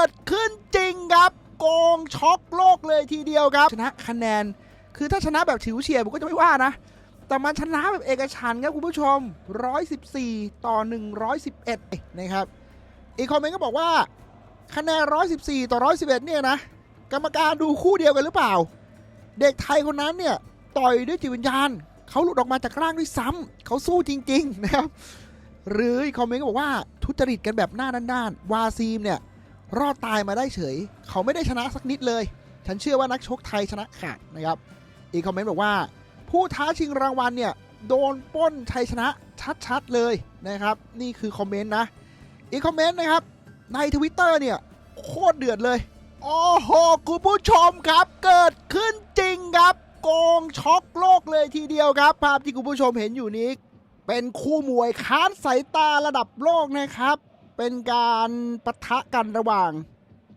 กิดขึ้นจริงครับโกงช็อกโลกเลยทีเดียวครับ ชนะคะแนน คือถ้าชนะแบบฉิวเฉียดผมก็จะไม่ว่านะ แต่มันชนะแบบเอกฉันครับคุณผู้ชม 114 ต่อ 111 นะครับ อีกคอมเมนต์ก็บอกว่า คะแนน 114 ต่อ 111 เนี่ยนะ กรรมการดูคู่เดียวกันหรือเปล่า เด็กไทยคนนั้นเนี่ย ต่อยด้วยจิตวิญญาณ เขาหลุดออกมาจากร่างด้วยซ้ำเขาสู้จริง ๆ นะครับ หรืออีกคอมเมนต์ก็บอกว่าทุจริตกันแบบหน้าด้านๆวาซีมเนี่ย รอดตายมาได้เฉย เขาไม่ได้ชนะสักนิดเลย ฉันเชื่อว่านักชกไทยชนะขาดนะครับ อีกคอมเมนต์บอกว่า ผู้ท้าชิงรางวัลเนี่ยโดนป้นชัยชนะชัดๆเลยนะครับ นี่คือคอมเมนต์นะ อีกคอมเมนต์นะครับ ในทวิตเตอร์เนี่ย โคตรเดือดเลย โอ้โห คุณผู้ชมครับ เกิดขึ้นจริงครับโกงช็อกโลกเลยทีเดียวครับ ภาพที่คุณผู้ชมเห็นอยู่นี้ เป็นคู่มวยค้านสายตาระดับโลกนะครับ เป็นการปะทะกันระหว่าง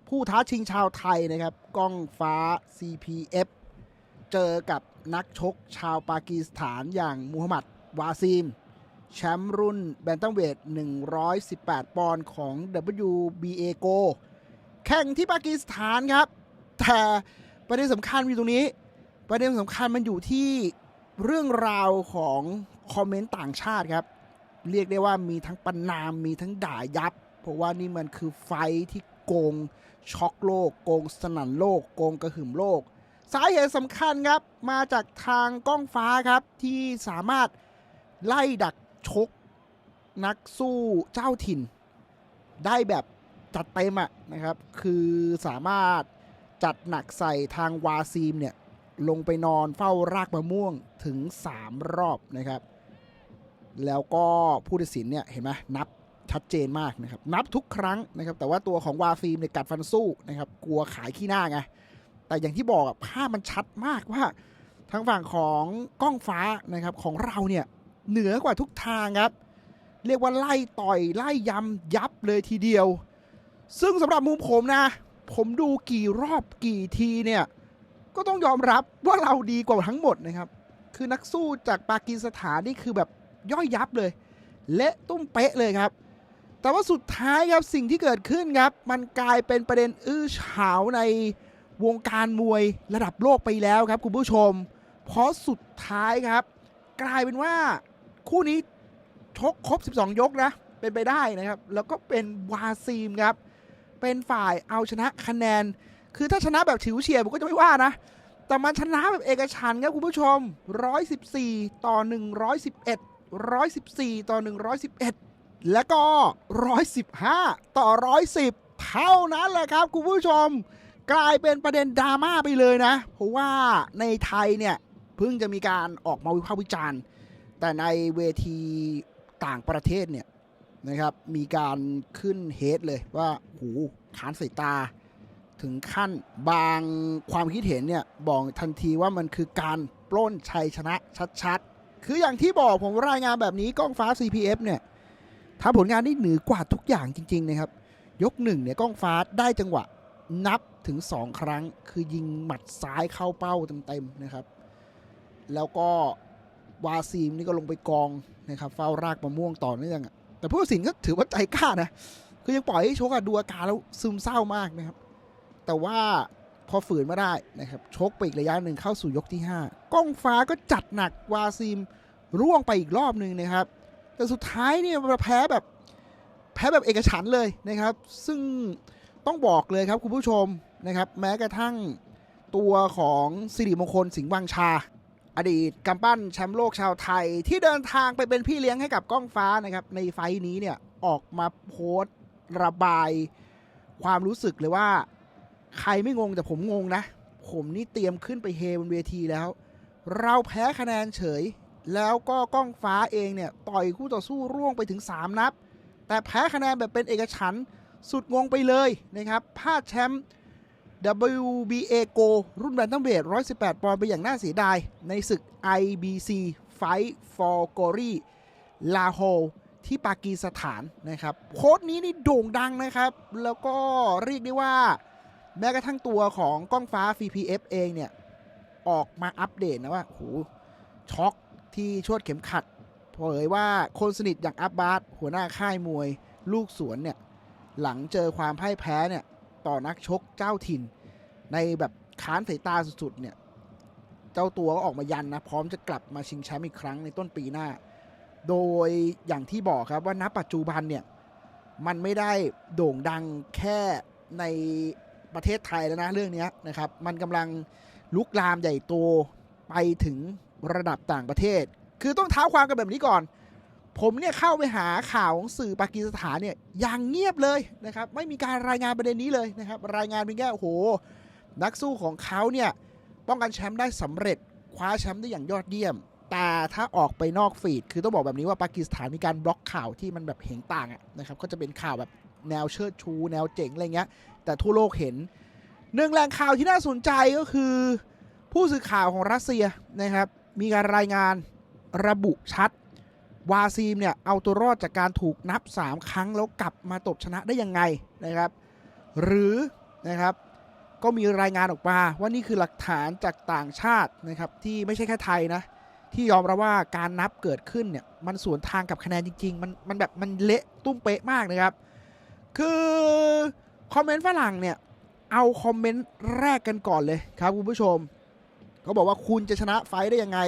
ผู้ท้าชิงชาวไทยนะครับ ก้องฟ้า CPF เจอกับนักชกชาวปากีสถานอย่างมูฮัมหมัดวาซีม แชมป์รุ่นแบนตัมเวท 118 ปอนด์ของ WBA Go แข่งที่ปากีสถานครับ แต่ประเด็นสำคัญอยู่ตรงนี้ ประเด็นสำคัญมันอยู่ที่เรื่องราวของคอมเมนต์ต่างชาติครับ เรียกได้ว่ามีทั้งประนามมีทั้งด่ายับ เพราะว่านี่มันคือไฟที่โกงช็อกโลก โกงสนั่นโลก โกงกระหึ่มโลก สาเหตุสำคัญครับ มาจากทางกล้องฟ้าครับที่สามารถไล่ดักชก นักสู้เจ้าถิ่น ได้แบบจัดเต็มอะนะครับ คือสามารถจัดหนักใส่ทางวาซีมเนี่ยลงไปนอนเฝ้ารากมะม่วงถึง 3 รอบนะครับ แล้วก็ผู้ตัดสินเนี่ยเห็นไหมนับชัดเจนมากนะครับ นับทุกครั้งนะครับ แต่ว่าตัวของวาฟิล์มเนี่ยกัดฟันสู้นะครับ กลัวขายขี้หน้าไง แต่อย่างที่บอกอะภาพมันชัดมากว่าทางฝั่งของกล้องฟ้านะครับของเราเนี่ยเหนือกว่าทุกทางครับ เรียกว่าไล่ต่อยไล่ยำยับเลยทีเดียว ซึ่งสำหรับมุมผมนะ ผมดูกี่รอบกี่ทีเนี่ยก็ต้องยอมรับว่าเราดีกว่าทั้งหมดนะครับ คือนักสู้จากปากีสถานนี่คือแบบ ย่อยยับเลย เละตุ้มเป๊ะเลยครับ แต่ว่าสุดท้ายครับสิ่งที่เกิดขึ้นครับ มันกลายเป็นประเด็นอื้อฉาวในวงการมวยระดับโลกไปแล้วครับคุณผู้ชม เพราะสุดท้ายครับ กลายเป็นว่าคู่นี้ชกครบ 12 ยกนะ เป็นไปได้นะครับ แล้วก็เป็นวาซีมครับ เป็นฝ่ายเอาชนะคะแนน คือถ้าชนะแบบฉิวเฉียดผมก็จะไม่ว่านะ แต่มันชนะแบบเอกฉันครับคุณผู้ชม 114 ต่อ 111 114 ต่อ 111 แล้วก็ 115 ต่อ 110 เท่านั้นแหละครับคุณผู้ชม กลายเป็นประเด็นดราม่าไปเลยนะ เพราะว่าในไทยเนี่ยเพิ่งจะมีการออกมาวิพากษ์วิจารณ์ แต่ในเวทีต่างประเทศเนี่ยนะครับมีการขึ้นเฮดเลยว่าหูขานสายตา ถึงขั้นบางความคิดเห็นเนี่ยบอกทันทีว่ามันคือการปล้นชัยชนะชัด คืออย่างที่บอกผมรายงานแบบนี้กล้องฟ้า CPF เนี่ยทำผลงานได้เหนือกว่าทุกอย่างจริง ๆ นะครับ ยกหนึ่งเนี่ยกล้องฟ้าได้จังหวะนับถึง 2 ครั้ง คือยิงหมัดซ้ายเข้าเป้าเต็มๆนะครับ แล้วก็วาซีมนี่ก็ลงไปกองนะครับเฝ้ารากมะม่วงต่อเนื่องอะแต่ผู้ตัดสินก็ถือว่าใจกล้านะ คือยังปล่อยให้ชกอะดูอาการแล้วซึมเศร้ามากนะครับ แต่ว่า อฝืนมาได้นะครับชกไปอีกระยะหนึ่งเข้าสู่ยกที่ 5 ก้องฟ้าก็จัดหนักวาซิมร่วงไปอีกรอบหนึ่งนะครับ แต่สุดท้ายเนี่ยมาแพ้แบบแพ้แบบเอกฉันเลยนะครับ ซึ่งต้องบอกเลยครับคุณผู้ชมนะครับ แม้กระทั่งตัวของสิริมงคลสิงห์วังชา อดีตกำปั้นแชมป์โลกชาวไทย ที่เดินทางไปเป็นพี่เลี้ยงให้กับก้องฟ้านะครับ ในไฟท์นี้เนี่ยออกมาโพสต์ระบายความรู้สึกเลยว่า ใครไม่งงแต่ผมงงนะ ผมนี่เตรียมขึ้นไปเฮบนเวทีแล้ว เราแพ้คะแนนเฉย แล้วก็ก้องฟ้าเองเนี่ย ต่อยคู่ต่อสู้ร่วงไปถึง 3 นับ แต่แพ้คะแนนแบบเป็นเอกฉันสุดงงไปเลยนะครับพลาดแชมป์ WBA Go รุ่นแบนตัมเวท118 ปอนด์ไปอย่างน่าเสียดาย ในศึก IBC Fight for Glory ลาโฮที่ปากีสถานนะครับ โค้ดนี้นี่โด่งดังนะครับ แล้วก็เรียกได้ว่า แม้กระทั่งตัวของกล้องฟ้า VPF เองเนี่ย ออกมาอัปเดตนะว่าโหช็อกที่ชวดเข็มขัดเผยว่าคนสนิทอย่างอับบาสหัวหน้าค่ายมวย ลูกสวนเนี่ย หลังเจอความพ่ายแพ้เนี่ย ต่อนักชกเจ้าถิ่น ในแบบค้านสายตาสุดๆเนี่ย เจ้าตัวก็ออกมายันนะ พร้อมจะกลับมาชิงแชมป์อีกครั้งในต้นปีหน้า โดยอย่างที่บอกครับว่าณปัจจุบันเนี่ย มันไม่ได้โด่งดังแค่ใน ประเทศไทยแล้วนะเรื่องนี้นะครับ มันกำลังลุกลามใหญ่โตไปถึงระดับต่างประเทศ คือต้องเท้าความกันแบบนี้ก่อน ผมเนี่ยเข้าไปหาข่าวของสื่อปากีสถานเนี่ยอย่างเงียบเลยนะครับ ไม่มีการรายงานประเด็นนี้เลยนะครับ รายงานเพียงแค่โอ้โห นักสู้ของเขาเนี่ยป้องกันแชมป์ได้สำเร็จคว้าแชมป์ได้อย่างยอดเยี่ยม แต่ถ้าออกไปนอกฟีด คือต้องบอกแบบนี้ว่าปากีสถานมีการบล็อกข่าวที่มันแบบเห็นต่างอะนะครับ ก็จะเป็นข่าวแบบแนวเชิดชู แนวเจ๋งอะไรเงี้ย แต่ทั่วโลกเห็นหนึ่งแหล่งข่าวที่น่าสนใจก็คือ ผู้สื่อข่าวของรัสเซียนะครับ มีการรายงานระบุชัด วาซีมเนี่ย เอาตัวรอดจากการถูกนับ 3 ครั้งแล้วกลับมาตบชนะได้ยังไงนะครับ หรือนะครับก็มีรายงานออกมาว่านี่คือหลักฐานจากต่างชาตินะครับ ที่ไม่ใช่แค่ไทยนะ ที่ยอมรับว่าการนับเกิดขึ้นเนี่ย มันสวนทางกับคะแนนจริง ๆ มันมันแบบมันเละตุ้มเป๊ะมากนะครับ คือ คอมเมนต์ฝรั่งเนี่ย เอาคอมเมนต์แรกกันก่อนเลยครับคุณผู้ชม เขาบอกว่าคุณจะชนะไฟได้ยังไง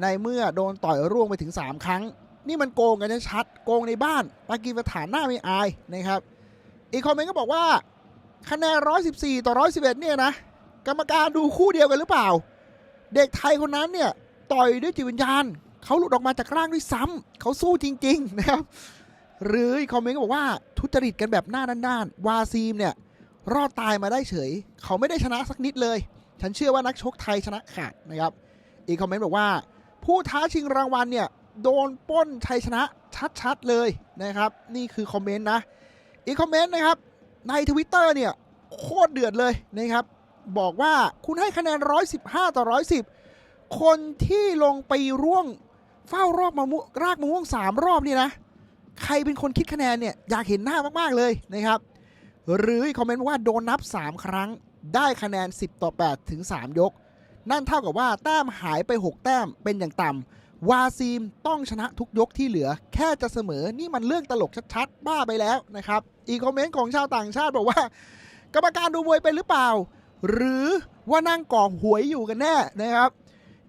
ในเมื่อโดนต่อยร่วงไปถึง 3 ครั้ง นี่มันโกงกันชัดๆโกงในบ้านปากีสถานหน้าไม่อายนะครับ อีกคอมเมนต์ก็บอกว่าคะแนน 114 ต่อ 111 เนี่ยนะ กรรมการดูคู่เดียวกันหรือเปล่า เด็กไทยคนนั้นเนี่ย ต่อยด้วยจิตวิญญาณ เขาหลุดออกมาจากร่างด้วยซ้ำเขาสู้จริง ๆ นะครับ หรืออีกคอมเมนต์ก็บอกว่าทุจริตกันแบบหน้าด้านๆวาซีมเนี่ย รอดตายมาได้เฉย เขาไม่ได้ชนะสักนิดเลย ฉันเชื่อว่านักชกไทยชนะขาดนะครับ อีกคอมเมนต์บอกว่า ผู้ท้าชิงรางวัลเนี่ย โดนป้นชัยชนะชัดๆเลยนะครับ นี่คือคอมเมนต์นะ อีกคอมเมนต์นะครับ ในทวิตเตอร์เนี่ย โคตรเดือดเลยนะครับ บอกว่าคุณให้คะแนน 115 ต่อ 110 คนที่ลงไปร่วงเฝ้ารอบมะม่วงรากมะม่วง3รอบนี่นะ ใครเป็นคนคิดคะแนนเนี่ยอยากเห็นหน้ามากๆเลยนะครับ หรืออีคอมเมนต์ว่าโดนนับ 3 ครั้งได้คะแนน 10 ต่อ 8 ถึง 3 ยก นั่นเท่ากับว่าแต้มหายไป 6 แต้มเป็นอย่างต่ำวาซีมต้องชนะทุกยกที่เหลือ แค่จะเสมอนี่มันเรื่องตลกชัดๆ บ้าไปแล้วนะครับ อีกคอมเมนต์ของชาวต่างชาติบอกว่า กรรมการดูมวยเป็นหรือเปล่า หรือว่านั่งกองหวยอยู่กันแน่นะครับ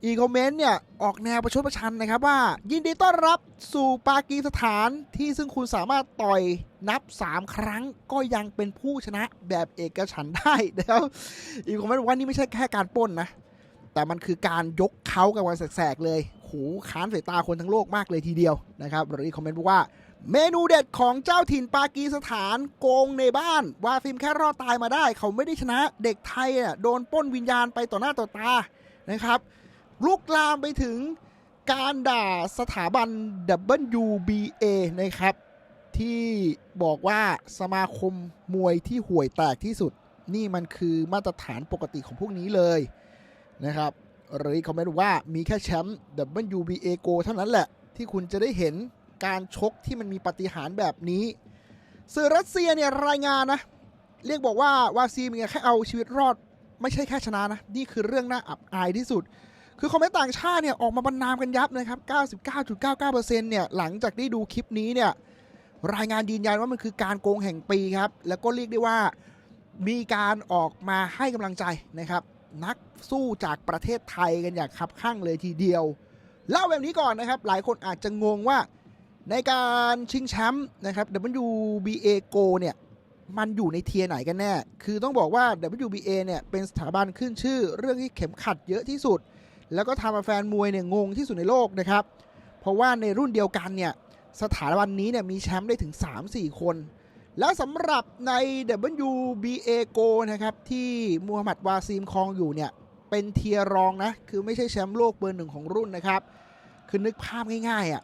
อีกคอมเมนต์เนี่ย ออกแนวประชดประชันนะครับว่า ยินดีต้อนรับสู่ปากีสถานที่ซึ่งคุณสามารถต่อยนับ 3 ครั้งก็ยังเป็นผู้ชนะแบบเอกฉันได้นะครับอีกคอมเมนต์บอกว่านี่ไม่ใช่แค่การป้นนะ แต่มันคือการยกเขากับวันแสกๆเลยโหค้านสายตาคนทั้งโลกมากเลยทีเดียวนะครับหรืออีกคอมเมนต์บอกว่าเมนูเด็ดของเจ้าถิ่นปากีสถานโกงในบ้าน วาฟิมแค่รอดตายมาได้ เขาไม่ได้ชนะเด็กไทยอะโดนป้นวิญญาณไปต่อหน้าต่อตานะครับ ลุกลามไปถึงการด่าสถาบัน WBA นะครับ ที่บอกว่าสมาคมมวยที่ห่วยแตกที่สุด นี่มันคือมาตรฐานปกติของพวกนี้เลยนะครับหรือคอมเมนต์ว่ามีแค่แชมป์ WBA Go เท่านั้นแหละ ที่คุณจะได้เห็นการชกที่มันมีปฏิหารแบบนี้ สื่อรัสเซียเนี่ยรายงานนะ เรียกบอกว่าวาซีมีแค่เอาชีวิตรอด ไม่ใช่แค่ชนะนะ นี่คือเรื่องน่าอับอายที่สุด คือคอมเมนต์ต่างชาติเนี่ยออกมาบรรนามกันยับนะครับ 99.99%เนี่ยหลังจากได้ดูคลิปนี้เนี่ยรายงานยืนยันว่ามันคือการโกงแห่งปีครับ แล้วก็เรียกได้ว่ามีการออกมาให้กำลังใจนะครับ นักสู้จากประเทศไทยกันอย่างคับข้างเลยทีเดียวเล่าแบบนี้ก่อนนะครับ หลายคนอาจจะงงว่าในการชิงแชมป์นะครับ WBA Go เนี่ยมันอยู่ในเทียไหนกันแน่ คือต้องบอกว่า WBA เนี่ยเป็นสถาบันขึ้นชื่อเรื่องที่เข็มขัดเยอะที่สุด แล้วก็ทำให้แฟนมวยเนี่ยงงที่สุดในโลกนะครับ เพราะว่าในรุ่นเดียวกันเนี่ยสถาบันนี้เนี่ยมีแชมป์ได้ถึง 3-4 คน แล้วสำหรับใน WBA Go นะครับที่มูฮัมหมัดวาซีมครองอยู่เนี่ยเป็นเทียร์รองนะ คือไม่ใช่แชมป์โลกเบอร์หนึ่งของรุ่นนะครับ คือนึกภาพง่ายๆอะ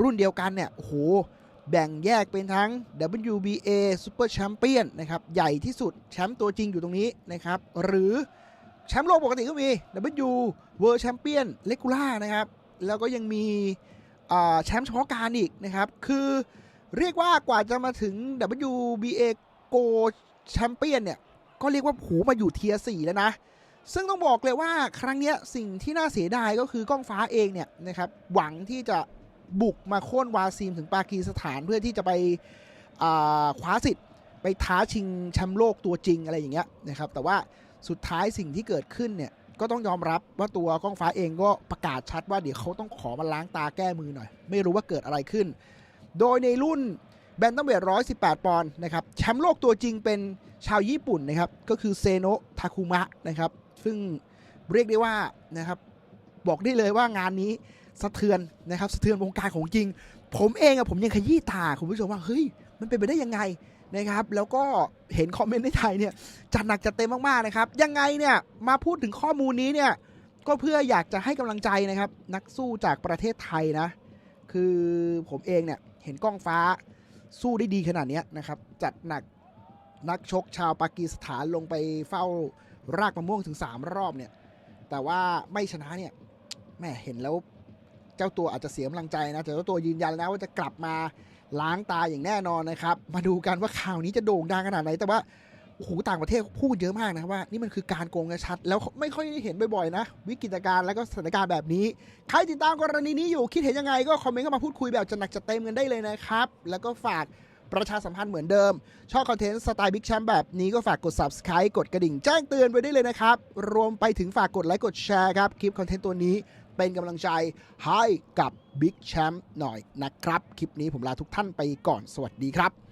รุ่นเดียวกันเนี่ยโอ้โหแบ่งแยกเป็นทั้ง WBA Super Champion นะครับ ใหญ่ที่สุดแชมป์ตัวจริงอยู่ตรงนี้นะครับ หรือ แชมป์โลกปกติก็มี W World Champion Regular นะครับ แล้วก็ยังมีแชมป์เฉพาะการอีกนะครับ คือเรียกว่ากว่าจะมาถึง WBA Go Champion เนี่ย ก็เรียกว่าผูมาอยู่เทียร์4แล้วนะ ซึ่งต้องบอกเลยว่าครั้งนี้สิ่งที่น่าเสียดายก็คือก้องฟ้าเองเนี่ยนะครับ หวังที่จะบุกมาโค่นวาซีมถึงปากีสถานเพื่อที่จะไปคว้าสิทธิ์ไปท้าชิงแชมป์โลกตัวจริงอะไรอย่างเงี้ยนะครับ แต่ว่า สุดท้ายสิ่งที่เกิดขึ้นเนี่ยก็ต้องยอมรับว่าตัวก้องฟ้าเองก็ประกาศชัดว่าเดี๋ยวเขาต้องขอมาล้างตาแก้มือหน่อย ไม่รู้ว่าเกิดอะไรขึ้น โดยในรุ่นแบนตัมเวท118 ปอนด์นะครับแชมป์โลกตัวจริงเป็นชาวญี่ปุ่นนะครับก็คือเซโนะทาคุมะนะครับซึ่งเรียกได้ว่านะครับบอกได้เลยว่างานนี้สะเทือนนะครับสะเทือนวงการของจริง ผมเองอะผมยังขยี้ตาคุณผู้ชมว่าเฮ้ยมันเป็นไปได้ยังไง นะครับ แล้วก็เห็นคอมเมนต์ในไทยเนี่ยจัดหนักจัดเต็มมากๆนะครับ ยังไงเนี่ยมาพูดถึงข้อมูลนี้เนี่ยก็เพื่ออยากจะให้กำลังใจนะครับ นักสู้จากประเทศไทยนะ คือผมเองเนี่ยเห็นกล้องฟ้าสู้ได้ดีขนาดนี้นะครับ จัดหนักนักชกชาวปากีสถานลงไปเฝ้ารากมะม่วงถึง 3 รอบเนี่ย แต่ว่าไม่ชนะเนี่ยแม่เห็นแล้ว เจ้าตัวอาจจะเสียกำลังใจนะแต่เจ้าตัวยืนยันแล้วว่าจะกลับมา ล้างตาอย่างแน่นอนนะครับ มาดูกันว่าข่าวนี้จะโด่งดังขนาดไหน แต่ว่าโอ้โหต่างประเทศพูดเยอะมากนะว่า นี่มันคือการโกงชัด แล้วไม่ค่อยได้เห็นบ่อยๆนะ วิกฤตการณ์แล้วก็สถานการณ์แบบนี้ ใครติดตามกรณีนี้อยู่คิดเห็นยังไง ก็คอมเมนต์เข้ามาพูดคุยแบบจะหนักจะเต็มกันได้เลยนะครับ แล้วก็ฝากประชาสัมพันธ์เหมือนเดิม ชอบคอนเทนต์สไตล์บิ๊กแชมป์แบบนี้ก็ฝากกด subscribe กดกระดิ่งแจ้งเตือนไว้ได้เลยนะครับ รวมไปถึงฝากกดไลค์กดแชร์ครับ คลิปคอนเทนต์ตัวนี้ เป็นกำลังใจให้กับบิ๊กแชมป์หน่อยนะครับ คลิปนี้ผมลาทุกท่านไปก่อนสวัสดีครับ